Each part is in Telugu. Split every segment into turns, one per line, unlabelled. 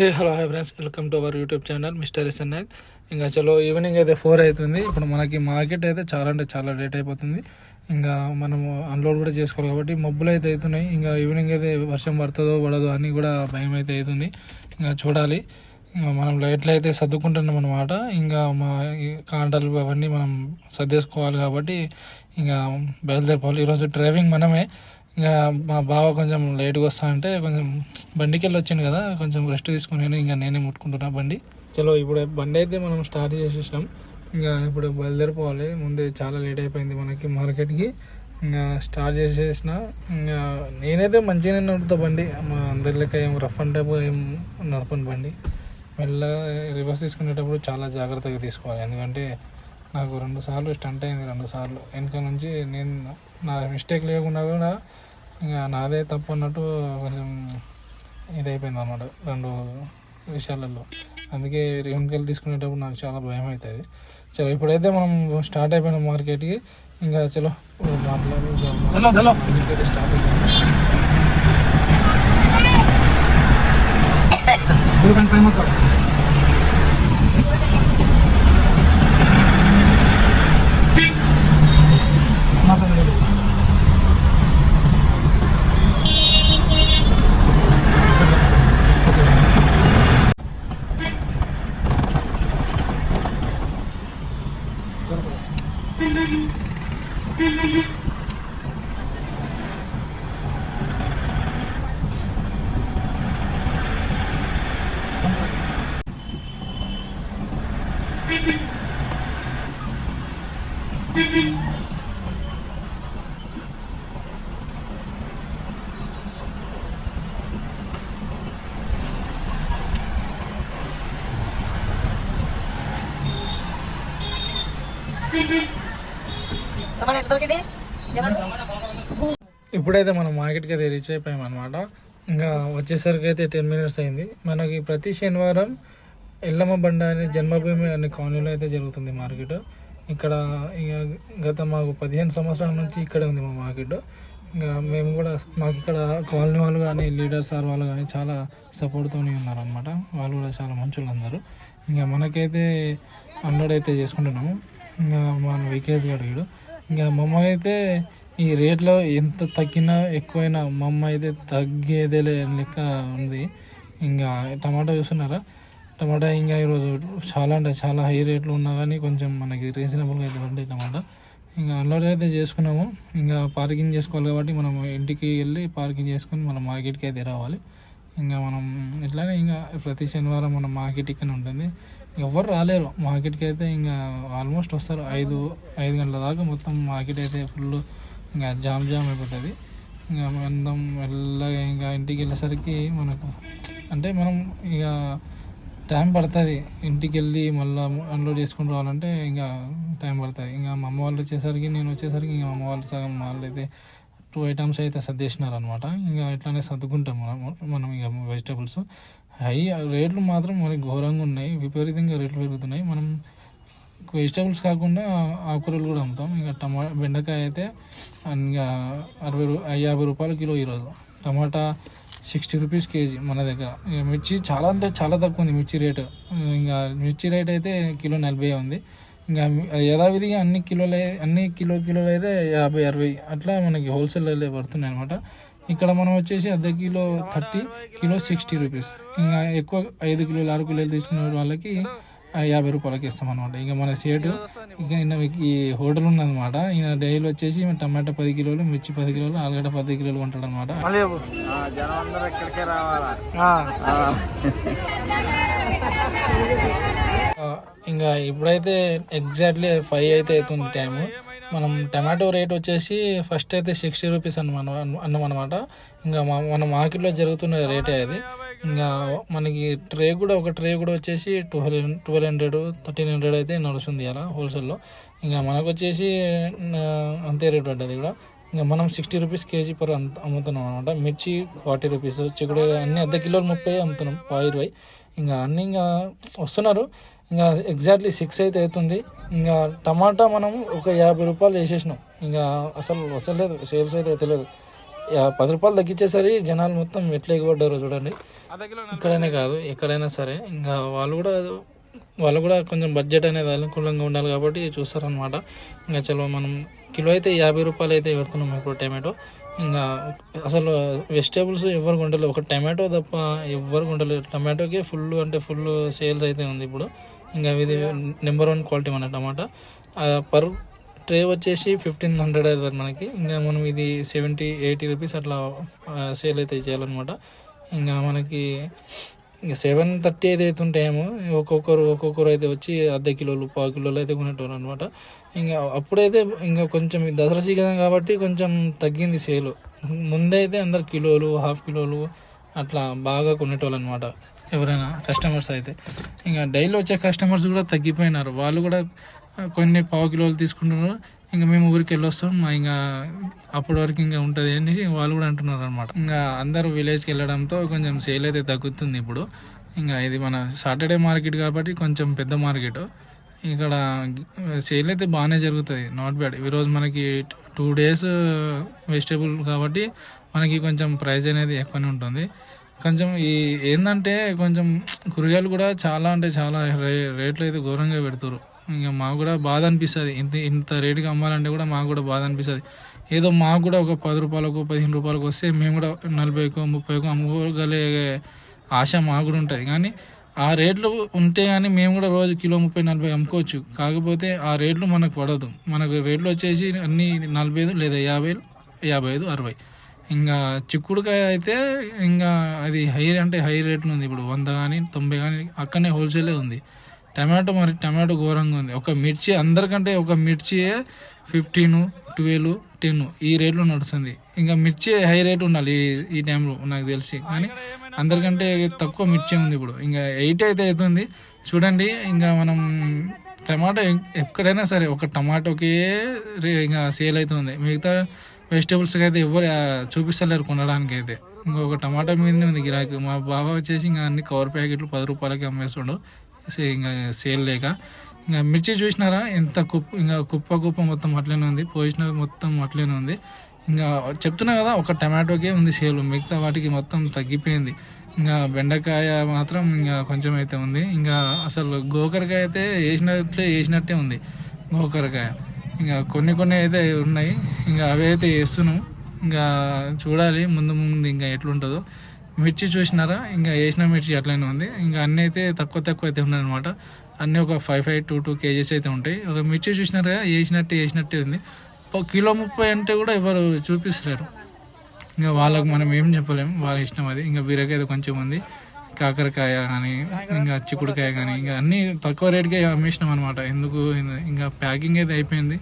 Hey hello hi friends. Welcome to our YouTube channel mister SNL. ఇంకా చలో ఈవినింగ్ అయితే ఫోర్ అవుతుంది. ఇప్పుడు మనకి మార్కెట్ అయితే చాలా అంటే చాలా లేట్ అయిపోతుంది. ఇంకా మనము అన్లోడ్ కూడా చేసుకోవాలి కాబట్టి మబ్బులు అయితే అవుతున్నాయి. ఇంకా ఈవినింగ్ అయితే వర్షం పడుతుందో పడదో అని కూడా భయం అయితే అవుతుంది. ఇంకా చూడాలి. ఇంకా మనం లైట్లు అయితే సర్దుకుంటున్నాం అనమాట ఇంకా మా ఈ కాంటాలు అవన్నీ మనం సర్దేసుకోవాలి కాబట్టి ఇంకా బయలుదేరిపోవాలి. ఈరోజు డ్రైవింగ్ మనమే. ఇంకా మా బావ కొంచెం లేట్గా వస్తా అంటే కొంచెం బండికి వెళ్ళి వచ్చిండు కదా కొంచెం రెస్ట్ తీసుకుని ఇంకా నేనే ముట్టుకుంటున్నా బండి. చలో ఇప్పుడు బండి అయితే మనం స్టార్ట్ చేసేసాం ఇంకా ఇప్పుడు బయలుదేరిపోవాలి. ముందే చాలా లేట్ అయిపోయింది మనకి మార్కెట్కి. ఇంకా స్టార్ట్ చేసేసిన ఇంకా నేనైతే మంచిగానే నడుపుతా బండి. మా అందరి లెక్క ఏం రఫ్ అండ్ టఫ్ ఏం నడపను బండి. మెల్లగా రివర్స్ తీసుకునేటప్పుడు చాలా జాగ్రత్తగా తీసుకోవాలి. ఎందుకంటే నాకు రెండు సార్లు స్టంట్ అయింది రెండు సార్లు. వెనక నుంచి నేను నా మిస్టేక్ లేకుండా కూడా ఇంకా నాదే తప్పు అన్నట్టు కొంచెం ఇదైపోయింది అన్నమాట రెండు విషయాలలో. అందుకే వెనుకలు తీసుకునేటప్పుడు నాకు చాలా భయం అవుతుంది చలో ఇప్పుడైతే మనం స్టార్ట్ అయిపోయిన మార్కెట్కి ఇంకా చలో మాట్లాడి స్టార్ట్ అయిపోయింది. ఇప్పుడైతే మనం మార్కెట్కి అయితే రీచ్ అయిపోయాం అనమాట ఇంకా వచ్చేసరికి అయితే టెన్ మినిట్స్ అయింది. మనకి ప్రతి శనివారం ఎల్లమ్మ బండ అనే జన్మభూమి అనే కాలనీలో అయితే జరుగుతుంది మార్కెట్. ఇక్కడ ఇక గత మాకు పదిహేను సంవత్సరాల నుంచి ఇక్కడే ఉంది మా మార్కెట్. ఇంకా మేము కూడా మాకు ఇక్కడ కాలనీ వాళ్ళు కానీ లీడర్ సార్ వాళ్ళు కానీ చాలా సపోర్ట్తోనే ఉన్నారనమాట వాళ్ళు కూడా చాలా మంచోళ్ళు అందరూ. ఇంకా మనకైతే అన్నడైతే అయితే చేసుకుంటున్నాము. ఇంకా మన వికేస్ గారు వీడు ఇంకా మా అమ్మ అయితే ఈ రేట్లో ఎంత తగ్గినా ఎక్కువైనా మా అమ్మ అయితే తగ్గేదేలే లెక్క ఉంది. ఇంకా టమాటా చూస్తున్నారా? టమాటా ఇంకా ఈరోజు చాలా అంటే చాలా హై రేట్లు ఉన్నా కానీ కొంచెం మనకి రీజనబుల్గా అయితే ఉంటాయి టమాటా. ఇంకా అన్లోడ్ అయితే చేసుకున్నాము. ఇంకా పార్కింగ్ చేసుకోవాలి కాబట్టి మనం ఇంటికి వెళ్ళి పార్కింగ్ చేసుకొని మనం మార్కెట్కి అయితే రావాలి. ఇంకా మనం ఇట్లానే ఇంకా ప్రతి శనివారం మన మార్కెట్ ఇక్కడ ఉంటుంది. ఎవరు రాలేరు. మార్కెట్కి అయితే ఇంకా ఆల్మోస్ట్ వస్తారు. ఐదు ఐదు గంటల దాకా మొత్తం మార్కెట్ అయితే ఫుల్ ఇంకా జామ్ జామ్ అయిపోతుంది. ఇంకా అందం మెల్లగా ఇంకా ఇంటికి వెళ్ళేసరికి మనకు అంటే మనం ఇక టైం పడుతుంది. ఇంటికి వెళ్ళి మళ్ళీ అన్లోడ్ చేసుకుని రావాలంటే ఇంకా టైం పడుతుంది. ఇంకా మా అమ్మ వాళ్ళు వచ్చేసరికి నేను వచ్చేసరికి ఇంకా మా అమ్మ వాళ్ళు సగం వాళ్ళు అయితే టూ ఐటమ్స్ అయితే సర్దేసినారు అనమాట ఇంకా ఇట్లానే సర్దుకుంటాం మనం మనం ఇక వెజిటబుల్స్ హై రేట్లు మాత్రం మరి ఘోరంగా ఉన్నాయి. విపరీతంగా రేట్లు పెరుగుతున్నాయి. మనం వెజిటబుల్స్ కాకుండా ఆకుకూరలు కూడా అమ్ముతాం. ఇంకా టమాటా బెండకాయ అయితే ఇంకా అరవై యాభై రూపాయలు కిలో ఈరోజు. టమాటా సిక్స్టీ రూపీస్ కేజీ మన దగ్గర. ఇక మిర్చి చాలా అంటే చాలా తక్కువ ఉంది మిర్చి రేటు. ఇంకా మిర్చి రేట్ అయితే కిలో నలభై ఉంది. ఇంకా యథావిధిగా అన్ని కిలోలు అన్ని కిలో కిలోలు అయితే యాభై అరవై అట్లా మనకి హోల్సేల్లో పడుతున్నాయి అనమాట ఇక్కడ మనం వచ్చేసి అర్ధ kilo thirty kilo sixty rupees. ఇంకా ఎక్కువ ఐదు కిలోలు ఆరు కిలోలు తీసుకునే వాళ్ళకి యాభై రూపాయలకి ఇస్తాం అనమాట ఇంకా మన సేటు ఇంకా ఈయన ఈ హోటల్ ఉన్నదన్నమాట. ఈయన డైలీ వచ్చేసి టమాటా పది కిలోలు మిర్చి పది కిలోలు ఆలుగడ్డ పది కిలోలు కొంటాడు అనమాట ఇంకా ఇప్పుడైతే ఎగ్జాక్ట్లీ ఫైవ్ అయితే అవుతుంది టైము మనం టమాటో రేట్ వచ్చేసి ఫస్ట్ అయితే సిక్స్టీ రూపీస్ అన్నమాట అన్నం అనమాట ఇంకా మా మన మార్కెట్లో జరుగుతున్న రేటే అది. ఇంకా మనకి ట్రే కూడా ఒక ట్రే కూడా వచ్చేసి twelve twelve hundred thirteen hundred అయితే నడుస్తుంది అలా హోల్సేల్లో ఇంకా మనకు వచ్చేసి అంతే రేట్ పడ్డది కూడా. ఇంకా మనం సిక్స్టీ రూపీస్ కేజీ పర్ అమ్ముతున్నాం అనమాట మిర్చి ఫార్టీ రూపీస్ చిక్కుడు అన్ని అర్ధ కిలోలు ముప్పై అమ్ముతున్నాం పావు ఇరవై. ఇంకా అన్నీ ఇంకా వస్తున్నారు. ఇంకా ఎగ్జాక్ట్లీ సిక్స్ అయితే అవుతుంది. ఇంకా టమాటా మనం ఒక యాభై రూపాయలు వేసేసినాం. ఇంకా అసలు వస్తలేదు సేల్స్ అయితే యా- పది రూపాయలు తగ్గించేసరి జనాలు మొత్తం ఎట్లా ఎగబడ్డారో చూడండి. ఇక్కడైనా కాదు ఎక్కడైనా సరే. ఇంకా వాళ్ళు కూడా వాళ్ళు కూడా కొంచెం బడ్జెట్ అనేది అనుకూలంగా ఉండాలి కాబట్టి చూస్తారనమాట ఇంకా చలో మనం కిలో అయితే యాభై రూపాయలు అయితే పెడుతున్నాం ఇప్పుడు టమాటో. ఇంకా అసలు వెజిటేబుల్స్ ఎవరు ఉండలేదు ఒక టమాటో తప్ప ఎవరు ఉండలేదు టమాటోకే ఫుల్ అంటే ఫుల్ సేల్స్ అయితే ఉంది ఇప్పుడు. ఇంకా ఇది నెంబర్ వన్ క్వాలిటీ మన టమాటా. పర్ ట్రే వచ్చేసి ఫిఫ్టీన్ హండ్రెడ్ అవుతుంది మనకి. ఇంకా మనం ఇది సెవెంటీ ఎయిటీ రూపీస్ అట్లా సేల్ అయితే చేయాలన్నమాట. ఇంకా మనకి ఇంకా సెవెన్ థర్టీ అయితే అవుతుంటాయేమో ఒక్కొక్కరు ఒక్కొక్కరు అయితే వచ్చి అర్ధ కిలోలు పావు కిలోలు అయితే కొనేటోళ్ళు అనమాట ఇంకా అప్పుడైతే ఇంకా కొంచెం దసరా సీజన్ కాబట్టి కొంచెం తగ్గింది సేలు. ముందైతే అందరు కిలోలు హాఫ్ కిలోలు అట్లా బాగా కొనేటోళ్ళు అనమాట ఎవరైనా కస్టమర్స్ అయితే. ఇంకా డైలీ వచ్చే కస్టమర్స్ కూడా తగ్గిపోయినారు. వాళ్ళు కూడా కొన్ని పావు కిలోలు తీసుకుంటున్నారు. ఇంకా మేము ఊరికి వెళ్ళొస్తాం. మా ఇంకా అప్పటి వరకు ఇంకా ఉంటుంది అనేసి వాళ్ళు కూడా అంటున్నారు అనమాట ఇంకా అందరూ విలేజ్కి వెళ్ళడంతో కొంచెం సేల్ అయితే తగ్గుతుంది ఇప్పుడు. ఇంకా ఇది మన సాటర్డే మార్కెట్ కాబట్టి కొంచెం పెద్ద మార్కెట్ ఇక్కడ సేల్ అయితే బాగానే జరుగుతుంది. నాట్ బ్యాడ్ ఈరోజు మనకి టూ డేస్ వెజిటేబుల్ కాబట్టి మనకి కొంచెం ప్రైస్ అనేది ఎక్కువనే ఉంటుంది. కొంచెం ఈ ఏంటంటే కొంచెం కూరగాయలు కూడా చాలా అంటే చాలా రే రేట్లు అయితే ఘోరంగా పెడుతురు ఇంకా మాకు కూడా బాధ అనిపిస్తుంది. ఇంత ఇంత రేటుకి అమ్మాలంటే కూడా మాకు కూడా బాధ అనిపిస్తుంది. ఏదో మాకు కూడా ఒక పది రూపాయలకు పదిహేను రూపాయలకు వస్తే మేము కూడా నలభైకో ముప్పైకో అమ్ముకోగలిగే ఆశ మాకు కూడా ఉంటుంది. కానీ ఆ రేట్లు ఉంటే కానీ మేము కూడా రోజు కిలో ముప్పై నలభై అమ్ముకోవచ్చు. కాకపోతే ఆ రేట్లు మనకు పడదు. మనకు రేట్లు వచ్చేసి అన్ని నలభై ఐదు లేదా యాభై యాభై ఐదు అరవై. ఇంకా చిక్కుడుకాయ అయితే ఇంకా అది హై అంటే హై రేట్లు ఉంది ఇప్పుడు వంద కానీ తొంభై కానీ అక్కడనే హోల్సేలే ఉంది. టమాటో మరి టమాటో ఘోరంగా ఉంది. ఒక మిర్చి అందరికంటే ఒక మిర్చి ఫిఫ్టీన్ ట్వెల్వ్ టెన్ ఈ రేట్లో నడుస్తుంది. ఇంకా మిర్చి హై రేట్ ఉండాలి ఈ ఈ టైంలో నాకు తెలిసి. కానీ అందరికంటే తక్కువ మిర్చి ఉంది ఇప్పుడు. ఇంకా ఎయిట్ అయితే అవుతుంది. చూడండి ఇంకా మనం టమాటో ఎం- ఎక్కడైనా సరే ఒక టమాటోకి రే- ఇంకా సేల్ అవుతుంది. మిగతా వెజిటేబుల్స్కి అయితే ఎవరు చూపిస్తలేరు కొనడానికి అయితే ఇంకొక టమాటా మీదనే ఉంది గిరాకీ. మా బాబా వచ్చేసి ఇంకా అన్ని కవర్ ప్యాకెట్లు పది రూపాయలకి అమ్మేస్తుండు. ఇంకా సేల్ లేక. ఇంకా మిర్చి చూసినారా? ఎంత కుప్ప ఇంకా కుప్ప కుప్ప మొత్తం అట్లనే ఉంది. పోసిన మొత్తం అట్లనే ఉంది. ఇంకా చెప్తున్నా కదా ఒక టమాటోకే ఉంది సేల్. మిగతా వాటికి మొత్తం తగ్గిపోయింది. ఇంకా బెండకాయ మాత్రం ఇంకా కొంచెం అయితే ఉంది. ఇంకా అసలు గోకరకాయ అయితే వేసినట్లే వేసినట్టే ఉంది. గోకరకాయ. ఇంకా కొన్ని కొన్ని అయితే ఉన్నాయి. ఇంకా అవి అయితే వేస్తున్నాం. ఇంకా చూడాలి. ముందు ముందు ఇంకా ఎట్లుంటుందో. మిర్చి చూసినారా? ఇంకా వేసిన మిర్చి అట్లనే ఉంది. ఇంకా అన్నీ అయితే తక్కువ తక్కువ అయితే ఉన్నాయి అనమాట అన్నీ ఒక five five two two kgs అయితే ఉంటాయి. ఒక మిర్చి చూసినారా? వేసినట్టే వేసినట్టే ఉంది. ఒక కిలో ముప్పై అంటే కూడా ఎవరు చూపిస్తలేరు. ఇంకా వాళ్ళకు మనం ఏం చెప్పలేము వాళ్ళ ఇష్టం అది. ఇంకా బీరకాయ అయితే కొంచెం ఉంది. కాకరకాయ కానీ ఇంకా చిక్కుడుకాయ కానీ ఇంకా అన్నీ తక్కువ రేట్కే అమ్మేసినాం అనమాట ఎందుకు? ఇంకా ప్యాకింగ్ అయితే అయిపోయింది.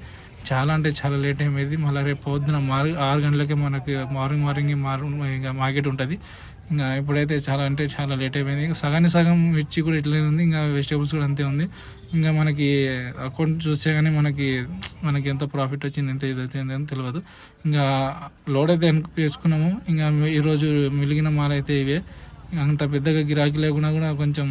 చాలా అంటే చాలా లేట్ అయిపోయింది మళ్ళీ రేపు పొద్దున మార్ ఆరు గంటలకే మనకి మార్నింగ్ మార్నింగ్ మార్ ఇంకా మార్కెట్ ఉంటుంది. ఇంకా ఇప్పుడైతే చాలా అంటే చాలా లేట్ అయిపోయింది. ఇంకా సగానికి సగం మిర్చి కూడా ఇట్లనే ఉంది. ఇంకా వెజిటేబుల్స్ కూడా అంతే ఉంది. ఇంకా మనకి అకౌంట్ చూస్తే కానీ మనకి మనకి ఎంత ప్రాఫిట్ వచ్చింది ఎంత ఇది వచ్చింది అని తెలియదు ఇంకా లోడ్ అయితే వేసుకున్నాము. ఇంకా ఈరోజు మిలిగిన మాలైతే ఇవే. అంత పెద్దగా గిరాకీ లేకుండా కూడా కొంచెం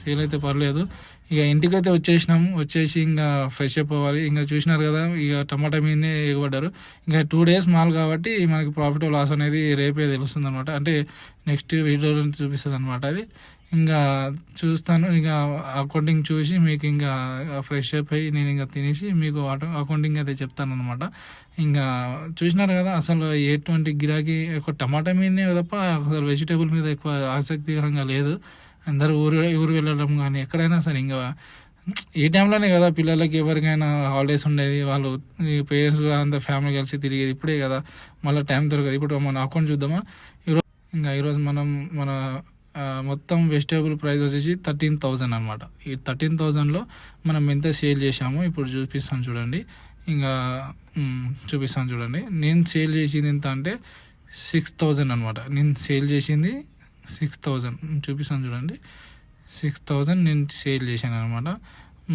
సేల్ అయితే పర్లేదు. ఇక ఇంటికైతే వచ్చేసినాము వచ్చేసి ఇంకా ఫ్రెష్ అప్ అవ్వాలి. ఇంకా చూసినారు కదా ఇక టమాటా మీదనే ఎగబడ్డారు. ఇంకా టూ డేస్ మాల్ కాబట్టి మనకి ప్రాఫిట్ లాస్ అనేది రేపే తెలుస్తుంది అనమాట అంటే నెక్స్ట్ వీడియోలో చూపిస్తుంది అనమాట అది. ఇంకా చూస్తాను. ఇంకా అకౌంటింగ్ చూసి మీకు ఇంకా ఫ్రెష్ అప్ అయ్యి నేను ఇంకా తినేసి మీకు ఆటో అకౌంటింగ్ అయితే చెప్తాను అనమాట ఇంకా చూసినారు కదా అసలు ఎటువంటి గిరాకీ ఒక టమాటా మీదనే తప్ప అసలు వెజిటేబుల్ మీద ఎక్కువ ఆసక్తికరంగా లేదు. అందరూ ఊరు ఊరు వెళ్ళడం కానీ ఎక్కడైనా సరే ఇంకా ఈ టైంలోనే కదా పిల్లలకి ఎవరికైనా హాలిడేస్ ఉండేది వాళ్ళు పేరెంట్స్ కూడా అంత ఫ్యామిలీ కలిసి తిరిగేది ఇప్పుడే కదా. మళ్ళీ టైం దొరకదు. ఇప్పుడు మన అకౌంట్ చూద్దామా? ఈరోజు ఇంకా ఈరోజు మనం మన మొత్తం వెజిటేబుల్ ప్రైస్ వచ్చేసి థర్టీన్ థౌజండ్ అనమాట ఈ థర్టీన్ థౌజండ్లో మనం ఎంత సేల్ చేసామో ఇప్పుడు చూపిస్తాను చూడండి. ఇంకా చూపిస్తాను చూడండి. నేను సేల్ చేసింది ఎంత అంటే సిక్స్ థౌజండ్ అనమాట నేను సేల్ చేసింది సిక్స్ థౌజండ్. చూపిస్తాను చూడండి. సిక్స్ థౌజండ్ నేను సేల్ చేశాను అనమాట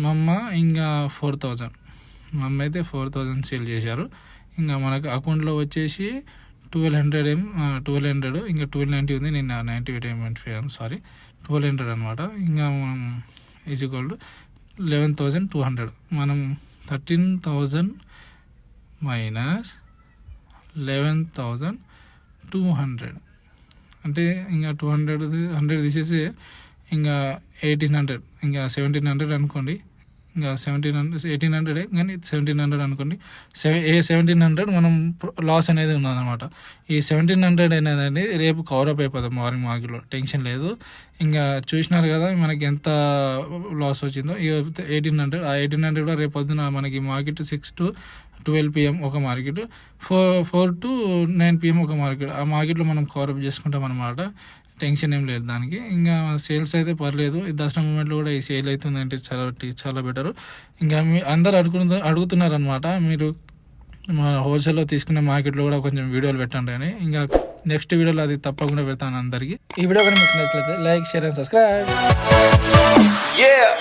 మా అమ్మ ఇంకా ఫోర్ థౌజండ్. మా అమ్మ అయితే ఫోర్ థౌజండ్ సేల్ చేశారు. ఇంకా మనకు అకౌంట్లో వచ్చేసి ట్వెల్వ్ హండ్రెడ్ ఏం ట్వెల్వ్ హండ్రెడ్ ఇంకా ట్వెల్వ్ నైంటీ ఉంది. నేను నైంటీ ఎయిట్ ఏమెంట్ సారీ ట్వెల్వ్ హండ్రెడ్ అనమాట ఇంకా మనం is equal to eleven thousand two hundred. మనం thirteen thousand minus eleven thousand two hundred. అంటే ఇంకా టూ హండ్రెడ్ హండ్రెడ్ తీసేసి ఇంకా ఎయిటీన్ హండ్రెడ్ ఇంకా సెవెంటీన్ హండ్రెడ్ అనుకోండి. ఇంకా సెవెంటీన్ హండ్రెడ్ ఎయిటీన్ హండ్రెడ్ కానీ సెవెంటీన్ హండ్రెడ్ అనుకోండి. సెవెన్ ఏ సెవెంటీన్ హండ్రెడ్ మనం లాస్ అనేది ఉన్నదన్నమాట. ఈ సెవెంటీన్ హండ్రెడ్ అనేది రేపు కవరప్ అయిపోతుంది మార్నింగ్ మార్కెట్లో టెన్షన్ లేదు. ఇంకా చూసినారు కదా మనకి ఎంత లాస్ వచ్చిందో. ఎయిటీన్ హండ్రెడ్ ఆ ఎయిటీన్ హండ్రెడ్ కూడా రేపు పొద్దున మనకి market six to twelve PM ఒక market four four to nine PM ఒక మార్కెట్. ఆ మార్కెట్లో మనం కవరప్ చేసుకుంటాం అనమాట టెన్షన్ ఏం లేదు దానికి. ఇంకా సేల్స్ అయితే పర్లేదు. ఈ దసరా మూమెంట్లో కూడా ఈ సేల్ అవుతుందంటే చాలా చాలా బెటర్. ఇంకా మీ అందరు అడుగుతు అడుగుతున్నారు అనమాట మీరు మా హోల్సేల్లో తీసుకునే మార్కెట్లో కూడా కొంచెం వీడియోలు పెట్టండి అని. ఇంకా నెక్స్ట్ వీడియోలో అది తప్పకుండా పెడతాను అందరికీ. ఈ వీడియో కూడా మీకు నచ్చినట్లయితే like share and subscribe.
Yeah.